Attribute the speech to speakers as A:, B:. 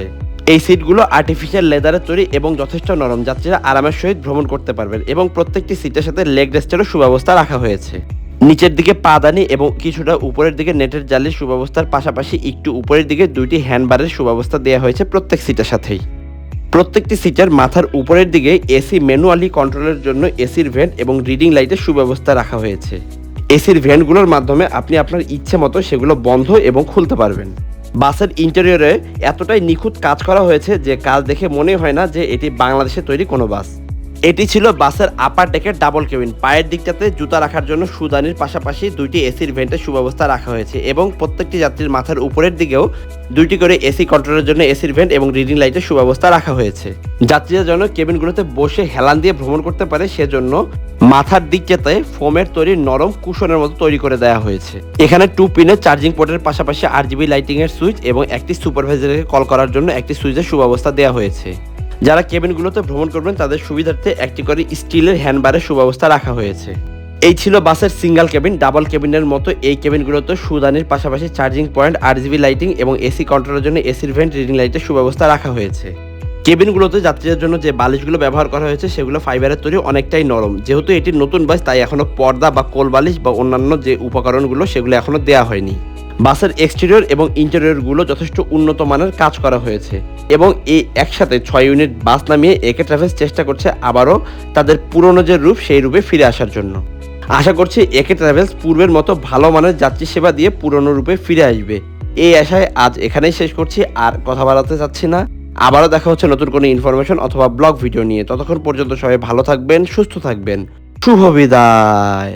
A: হয়েছে এই সিটগুলো আর্টিফিশিয়াল লেদারের তৈরি এবং যথেষ্ট নরম। যাত্রীরা আরামের সহিত ভ্রমণ করতে পারবেন এবং প্রত্যেকটি সিটের সাথে লেগ রেস্টেরও সুব্যবস্থা রাখা হয়েছে। নিচের দিকে পাদানি এবং কিছুটা উপরের দিকে নেটের জালির সুব্যবস্থার পাশাপাশি একটু উপরের দিকে দুইটি হ্যান্ডবারের সুব্যবস্থা দেওয়া হয়েছে প্রত্যেক সিটের সাথেই। প্রত্যেকটি সিটের মাথার উপরের দিকে এসি ম্যানুয়ালি কন্ট্রোলের জন্য এসির ভেন্ট এবং রিডিং লাইটের সুব্যবস্থা রাখা হয়েছে। এসির ভেন্টগুলোর মাধ্যমে আপনি আপনার ইচ্ছে মতো সেগুলো বন্ধ এবং খুলতে পারবেন। বাসের ইন্টেরিয়রে এতটাই নিখুঁত কাজ করা হয়েছে যে কাজ দেখে মনে হয় না যে এটি বাংলাদেশে তৈরি কোনো বাস। এটি ছিল বাসের আপার ডেকের ডাবল কেবিন পায়ের দিকটাতে জুতা রাখার জন্য সুদানির পাশাপাশি দুইটি এসির ভেন্টের সুব্যবস্থা রাখা হয়েছে এবং প্রত্যেকটি যাত্রীর মাথার উপরের দিকেও দুইটি করে এসি কন্ট্রোলের জন্য এসির ভেন্ট এবং রিডিং লাইটের সুব্যবস্থা রাখা হয়েছে। যাত্রীরা যেন কেবিনগুলোতে বসে হেলান দিয়ে ভ্রমণ করতে পারে, সেজন্য মাথার দিকটাতে ফোমের তৈরি নরম কুশনের মতো তৈরি করে দেওয়া হয়েছে। এখানে টু পিনের চার্জিং পোর্টের পাশাপাশি আর জিবি লাইটিং এর সুইচ এবং একটি সুপারভাইজারকে কল করার জন্য একটি সুইচের সুব্যবস্থা দেওয়া হয়েছে। যারা কেবিনগুলোতে ভ্রমণ করবেন, তাদের সুবিধার্থে একটি করে স্টিলের হ্যান্ডবারের সুব্যবস্থা রাখা হয়েছে। এই ছিল বাসের সিঙ্গেল কেবিন, ডাবল কেবিনের মতো এই কেবিনগুলোতে সুদানির পাশাপাশি charging point R G B lighting এবং এসি কন্ট্রোলের জন্য এসির ভেন্ট, রিডিং লাইটের সুব্যবস্থা রাখা হয়েছে। কেবিনগুলোতে যাত্রীদের জন্য যে বালিশগুলো ব্যবহার করা হয়েছে, সেগুলো ফাইবারের তৈরি, অনেকটাই নরম। যেহেতু এটি নতুন বাস, তাই এখনও পর্দা বা কোল বালিশ বা অন্যান্য যে উপকরণগুলো, সেগুলো এখনও দেওয়া হয়নি। বাসের এক্সটেরিয়র এবং ইন্টেরিয়রগুলো যথেষ্ট উন্নত মানের কাজ করা হয়েছে এবং এই একসাথে ছয় ইউনিট বাস নামিয়ে একে ট্রাভেলস চেষ্টা করছে আবারও তাদের পুরনো যে রূপ, সেই রূপে ফিরে আসার জন্য। আশা করছি একে ট্রাভেলস পূর্বের মতো ভালো মানের যাত্রী সেবা দিয়ে পুরনো রূপে ফিরে আসবে। এই আশায় আজ এখানেই শেষ করছি, আর কথা বাড়াতে চাচ্ছি না। আবারও দেখা হচ্ছে নতুন কোনো ইনফরমেশন অথবা ব্লগ ভিডিও নিয়ে। ততক্ষণ পর্যন্ত সবাই ভালো থাকবেন, সুস্থ থাকবেন। শুভ বিদায়।